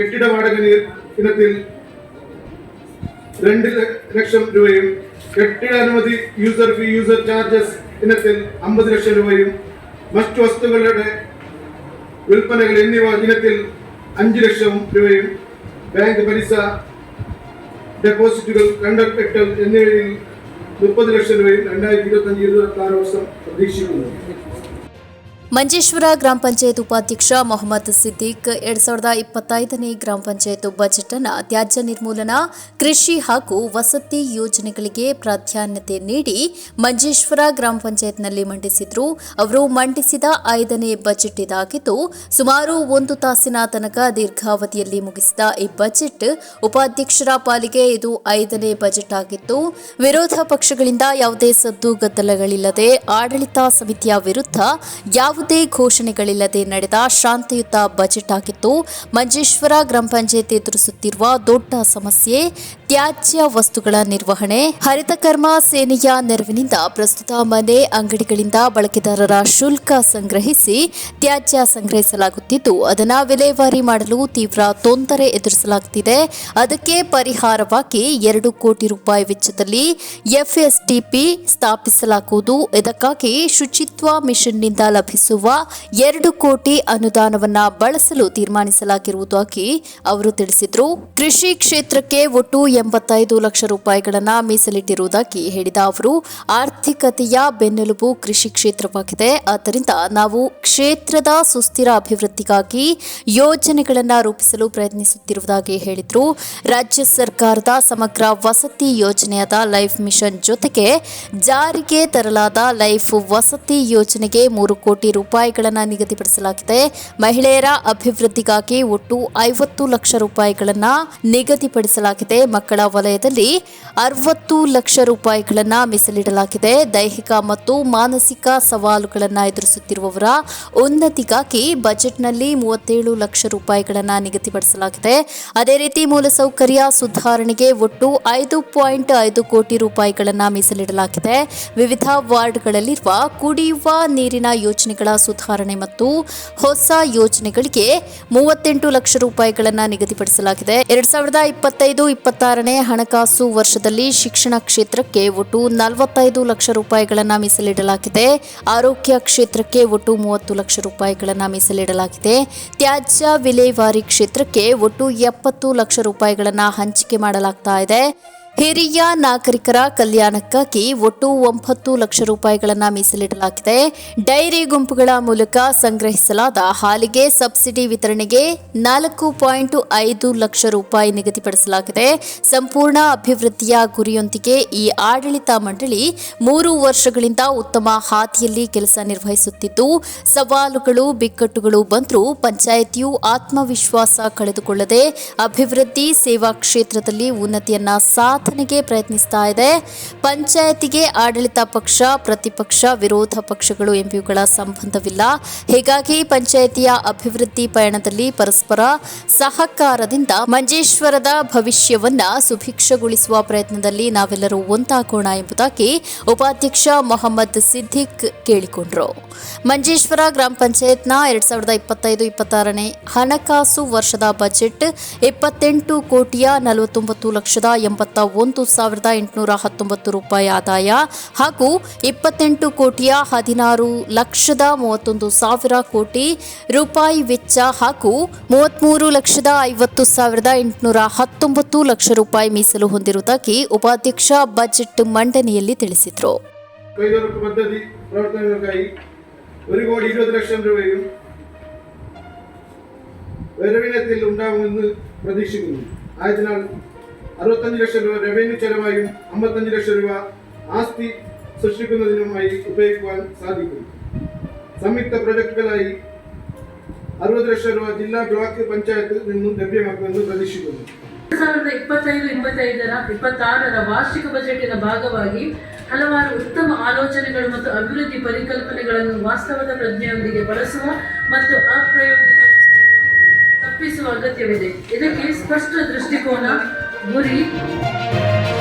കെട്ടിട വാടക ഇനത്തിൽ രണ്ട് ലക്ഷം രൂപയും കെട്ടിട അനുമതി യൂസർ ഫീ യൂസർ ചാർജസ് ഇനത്തിൽ അമ്പത് ലക്ഷം രൂപയും മറ്റു വസ്തുക്കളുടെ വിൽപ്പനകൾ എന്നിവ ഇനത്തിൽ അഞ്ച് ലക്ഷം രൂപയും ബാങ്ക് പലിശ ഡെപ്പോസിറ്റുകൾ കണ്ടക്ടൽ എന്നിവയിൽ മുപ്പത് ലക്ഷം രൂപയും രണ്ടായിരത്തി ഇരുപത്തി അഞ്ച് ഇരുപത്തി ആറ് വർഷം പ്രതീക്ഷിക്കുന്നു. ಮಂಜೇಶ್ವರ ಗ್ರಾಮ ಪಂಚಾಯತ್ ಉಪಾಧ್ಯಕ್ಷ ಮೊಹಮ್ಮದ್ ಸಿದ್ದಿಕ್ ಎರಡ್ ಸಾವಿರದ ಇಪ್ಪತ್ತೈದನೇ ಗ್ರಾಮ ಪಂಚಾಯತ್ ಬಜೆಟ್ ಅನ್ನು ತ್ಯಾಜ್ಯ ನಿರ್ಮೂಲನಾ, ಕೃಷಿ ಹಾಗೂ ವಸತಿ ಯೋಜನೆಗಳಿಗೆ ಪ್ರಾಧಾನ್ಯತೆ ನೀಡಿ ಮಂಜೇಶ್ವರ ಗ್ರಾಮ ಪಂಚಾಯತ್ನಲ್ಲಿ ಮಂಡಿಸಿದ್ರು. ಅವರು ಮಂಡಿಸಿದ ಐದನೇ ಬಜೆಟ್ ಇದಾಗಿದ್ದು, ಸುಮಾರು ಒಂದು ತಾಸಿನ ತನಕ ದೀರ್ಘಾವಧಿಯಲ್ಲಿ ಮುಗಿಸಿದ ಈ ಬಜೆಟ್ ಉಪಾಧ್ಯಕ್ಷರ ಪಾಲಿಗೆ ಇದು ಐದನೇ ಬಜೆಟ್ ಆಗಿತ್ತು. ವಿರೋಧ ಪಕ್ಷಗಳಿಂದ ಯಾವುದೇ ಸದ್ದು ಗದ್ದಲಗಳಿಲ್ಲದೆ ಆಡಳಿತ ಸಮಿತಿಯ ವಿರುದ್ಧ ಯಾವುದೇ ಘೋಷಣೆಗಳಿಲ್ಲದೆ ನಡೆದ ಶಾಂತಿಯುತ ಬಜೆಟ್ ಆಗಿತ್ತು ಮಂಜೇಶ್ವರ ಗ್ರಾಮ ಪಂಚಾಯತ್ ಎದುರಿಸುತ್ತಿರುವ ದೊಡ್ಡ ಸಮಸ್ಯೆ ತ್ಯಾಜ್ಯ ವಸ್ತುಗಳ ನಿರ್ವಹಣೆ ಹರಿತಕರ್ಮ ಸೇನೆಯ ನೆರವಿನಿಂದ ಪ್ರಸ್ತುತ ಮನೆ ಅಂಗಡಿಗಳಿಂದ ಬಳಕೆದಾರರ ಶುಲ್ಕ ಸಂಗ್ರಹಿಸಿ ತ್ಯಾಜ್ಯ ಸಂಗ್ರಹಿಸಲಾಗುತ್ತಿದ್ದು, ಅದನ್ನು ವಿಲೇವಾರಿ ಮಾಡಲು ತೀವ್ರ ತೊಂದರೆ ಎದುರಿಸಲಾಗುತ್ತಿದೆ. ಅದಕ್ಕೆ ಪರಿಹಾರವಾಗಿ ಎರಡು ಕೋಟಿ ರೂಪಾಯಿ ವೆಚ್ಚದಲ್ಲಿ ಎಫ್ಎಸ್ಟಿಪಿ ಸ್ಥಾಪಿಸಲಾಗುವುದು. ಇದಕ್ಕಾಗಿ ಶುಚಿತ್ವ ಮಿಷನ್ನಿಂದ ಲಭಿಸುವ ಎರಡು ಕೋಟಿ ಅನುದಾನವನ್ನ ಬಳಸಲು ತೀರ್ಮಾನಿಸಲಾಗಿರುವುದಾಗಿ ಅವರು ತಿಳಿಸಿದರು. ಕೃಷಿ ಕ್ಷೇತ್ರಕ್ಕೆ ಒಟ್ಟು ಎಂಬತ್ತೈದು ಲಕ್ಷ ರೂಪಾಯಿಗಳನ್ನ ಮೀಸಲಿಟ್ಟಿರುವುದಾಗಿ ಹೇಳಿದ ಅವರು, ಆರ್ಥಿಕತೆಯ ಬೆನ್ನೆಲುಬು ಕೃಷಿ ಕ್ಷೇತ್ರವಾಗಿದೆ. ಆದ್ದರಿಂದ ನಾವು ಕ್ಷೇತ್ರದ ಸುಸ್ಥಿರ ಅಭಿವೃದ್ಧಿಗಾಗಿ ಯೋಜನೆಗಳನ್ನು ರೂಪಿಸಲು ಪ್ರಯತ್ನಿಸುತ್ತಿರುವುದಾಗಿ ಹೇಳಿದರು. ರಾಜ್ಯ ಸರ್ಕಾರದ ಸಮಗ್ರ ವಸತಿ ಯೋಜನೆಯಾದ ಲೈಫ್ ಮಿಷನ್ ಜೊತೆಗೆ ಜಾರಿಗೆ ತರಲಾದ ಲೈಫ್ ವಸತಿ ಯೋಜನೆಗೆ ಮೂರು ಕೋಟಿ ರೂಪಾಯಿಗಳನ್ನು ನಿಗದಿಪಡಿಸಲಾಗಿದೆ. ಮಹಿಳೆಯರ ಅಭಿವೃದ್ಧಿಗಾಗಿ ಒಟ್ಟು ಐವತ್ತು ಲಕ್ಷ ರೂಪಾಯಿಗಳನ್ನು ನಿಗದಿಪಡಿಸಲಾಗಿದೆ. ಮಕ್ಕಳ ವಲಯದಲ್ಲಿ ಅರವತ್ತು ಲಕ್ಷ ರೂಪಾಯಿಗಳನ್ನು ಮೀಸಲಿಡಲಾಗಿದೆ. ದೈಹಿಕ ಮತ್ತು ಮಾನಸಿಕ ಸವಾಲುಗಳನ್ನು ಎದುರಿಸುತ್ತಿರುವವರ ಉನ್ನತಿಗಾಗಿ ಬಜೆಟ್ನಲ್ಲಿ ಮೂವತ್ತೇಳು ಲಕ್ಷ ರೂಪಾಯಿಗಳನ್ನು ನಿಗದಿಪಡಿಸಲಾಗಿದೆ. ಅದೇ ರೀತಿ ಮೂಲಸೌಕರ್ಯ ಸುಧಾರಣೆಗೆ ಒಟ್ಟು ಐದು ಪಾಯಿಂಟ್ ಐದು ಕೋಟಿ ರೂಪಾಯಿಗಳನ್ನು ಮೀಸಲಿಡಲಾಗಿದೆ. ವಿವಿಧ ವಾರ್ಡ್ಗಳಲ್ಲಿರುವ ಕುಡಿಯುವ ನೀರಿನ ಯೋಜನೆಗಳ ಸುಧಾರಣೆ ಮತ್ತು ಹೊಸ ಯೋಜನೆಗಳಿಗೆ ಮೂವತ್ತೆಂಟು ಲಕ್ಷ ರೂಪಾಯಿಗಳನ್ನು ನಿಗದಿಪಡಿಸಲಾಗಿದೆ. ಎರಡ್ ಸಾವಿರದ ಇಪ್ಪತ್ತೈದು ಇಪ್ಪತ್ತಾರನೇ ಹಣಕಾಸು ವರ್ಷದಲ್ಲಿ ಶಿಕ್ಷಣ ಕ್ಷೇತ್ರಕ್ಕೆ ಒಟ್ಟು ನಲವತ್ತೈದು ಲಕ್ಷ ರೂಪಾಯಿಗಳನ್ನು ಮೀಸಲಿಡಲಾಗಿದೆ. ಆರೋಗ್ಯ ಕ್ಷೇತ್ರಕ್ಕೆ ಒಟ್ಟು ಮೂವತ್ತು ಲಕ್ಷ ರೂಪಾಯಿಗಳನ್ನು ಮೀಸಲಿಡಲಾಗಿದೆ. ತ್ಯಾಜ್ಯ ವಿಲೇವಾರಿ ಕ್ಷೇತ್ರಕ್ಕೆ ಒಟ್ಟು ಎಪ್ಪತ್ತು ಲಕ್ಷ ರೂಪಾಯಿಗಳನ್ನು ಹಂಚಿಕೆ ಮಾಡಲಾಗ್ತಾ ಇದೆ. ಹಿರಿಯ ನಾಗರಿಕರ ಕಲ್ಯಾಣಕ್ಕಾಗಿ ಒಟ್ಟು ಒಂಬತ್ತು ಲಕ್ಷ ರೂಪಾಯಿಗಳನ್ನು ಮೀಸಲಿಡಲಾಗಿದೆ. ಡೈರಿ ಗುಂಪುಗಳ ಮೂಲಕ ಸಂಗ್ರಹಿಸಲಾದ ಹಾಲಿಗೆ ಸಬ್ಸಿಡಿ ವಿತರಣೆಗೆ ನಾಲ್ಕು ಪಾಯಿಂಟ್ ಐದು ಲಕ್ಷ ರೂಪಾಯಿ ನಿಗದಿಪಡಿಸಲಾಗಿದೆ. ಸಂಪೂರ್ಣ ಅಭಿವೃದ್ಧಿಯ ಗುರಿಯೊಂದಿಗೆ ಈ ಆಡಳಿತ ಮಂಡಳಿ ಮೂರು ವರ್ಷಗಳಿಂದ ಉತ್ತಮ ಹಾದಿಯಲ್ಲಿ ಕೆಲಸ ನಿರ್ವಹಿಸುತ್ತಿದ್ದು, ಸವಾಲುಗಳು, ಬಿಕ್ಕಟ್ಟುಗಳು ಬಂದರೂ ಪಂಚಾಯಿತಿಯು ಆತ್ಮವಿಶ್ವಾಸ ಕಳೆದುಕೊಳ್ಳದೆ ಅಭಿವೃದ್ಧಿ ಸೇವಾ ಕ್ಷೇತ್ರದಲ್ಲಿ ಉನ್ನತಿಯನ್ನ ಸಾಧನೆಗೆ ಪ್ರಯತ್ನಿಸ್ತಾ ಇದೆ. ಪಂಚಾಯತಿಗೆ ಆಡಳಿತ ಪಕ್ಷ, ಪ್ರತಿಪಕ್ಷ, ವಿರೋಧ ಪಕ್ಷಗಳು ಎಂಬಿವುಗಳ ಸಂಬಂಧವಿಲ್ಲ. ಹೀಗಾಗಿ ಪಂಚಾಯಿತಿಯ ಅಭಿವೃದ್ಧಿ ಪಯಣದಲ್ಲಿ ಪರಸ್ಪರ ಸಹಕಾರದಿಂದ ಮಂಜೇಶ್ವರದ ಭವಿಷ್ಯವನ್ನ ಸುಭಿಕ್ಷಗೊಳಿಸುವ ಪ್ರಯತ್ನದಲ್ಲಿ ನಾವೆಲ್ಲರೂ ಒಂದಾಗೋಣ ಎಂಬುದಾಗಿ ಉಪಾಧ್ಯಕ್ಷ ಮೊಹಮ್ಮದ್ ಸಿದ್ದಿಕ್ ಕೇಳಿಕೊಂಡರು. ಮಂಜೇಶ್ವರ ಗ್ರಾಮ ಪಂಚಾಯತ್ನ ಎರಡ್ ಸಾವಿರದ ಇಪ್ಪತ್ತೈದು, ಇಪ್ಪತ್ತಾರನೇ ಹಣಕಾಸು ವರ್ಷದ ಬಜೆಟ್ ಇಪ್ಪತ್ತೆಂಟು ಕೋಟಿಯ ನಲವತ್ತೊಂಬತ್ತು ಲಕ್ಷದ ಎಂಬತ್ತ ಒಂದು ಸಾವಿರದ ಎಂಟುನೂರ ಹತ್ತೊಂಬತ್ತು ರೂಪಾಯಿ ಆದಾಯ ಹಾಗೂ ಇಪ್ಪತ್ತೆಂಟು ಕೋಟಿಯ ಹದಿನಾರು ಲಕ್ಷದ ಮೂವತ್ತೊಂದು ಸಾವಿರ ಕೋಟಿ ರೂಪಾಯಿ ವೆಚ್ಚ ಹಾಗೂ ಮೂವತ್ಮೂರು ಲಕ್ಷದ ಐವತ್ತು ಸಾವಿರದ ಎಂಟುನೂರ ಹತ್ತೊಂಬತ್ತು ಲಕ್ಷ ರೂಪಾಯಿ ಮೀಸಲು ಹೊಂದಿರುವುದಾಗಿ ಉಪಾಧ್ಯಕ್ಷ ಬಜೆಟ್ ಮಂಡನೆಯಲ್ಲಿ ತಿಳಿಸಿದರು തൊഴിലുറപ്പ് പദ്ധതി പ്രവർത്തനങ്ങൾക്കായി ഒരു കോടി ഇരുപത് ലക്ഷം രൂപയും വരവിനത്തിൽ ഉണ്ടാകുമെന്ന് പ്രതീക്ഷിക്കുന്നു ആയതിനാൽ അറുപത്തഞ്ച് ലക്ഷം രൂപ റവന്യൂ ചെലവായും അമ്പത്തഞ്ച് ലക്ഷം രൂപ ആസ്തി സൃഷ്ടിക്കുന്നതിനുമായി ഉപയോഗിക്കുവാൻ സാധിക്കും സംയുക്ത പ്രൊജക്ടുകളായി അറുപത് ലക്ഷം രൂപ ജില്ലാ ബ്ലോക്ക് പഞ്ചായത്തിൽ നിന്നും ലഭ്യമാക്കുമെന്ന് പ്രതീക്ഷിക്കുന്നു ಎರಡು ಸಾವಿರದ ಇಪ್ಪತ್ತೈದು ಇಪ್ಪತ್ತೈದರ ಇಪ್ಪತ್ತಾರರ ವಾರ್ಷಿಕ ಬಜೆಟಿನ ಭಾಗವಾಗಿ ಹಲವಾರು ಉತ್ತಮ ಆಲೋಚನೆಗಳು ಮತ್ತು ಅಭಿವೃದ್ಧಿ ಪರಿಕಲ್ಪನೆಗಳನ್ನು ವಾಸ್ತವದ ಪ್ರಜ್ಞೆಯೊಂದಿಗೆ ಬಳಸುವ ಮತ್ತು ಅಪ್ರಾಯೋಗಿಕ ತಪ್ಪಿಸುವ ಅಗತ್ಯವಿದೆ ಇದಕ್ಕೆ ಸ್ಪಷ್ಟ ದೃಷ್ಟಿಕೋನ 有点。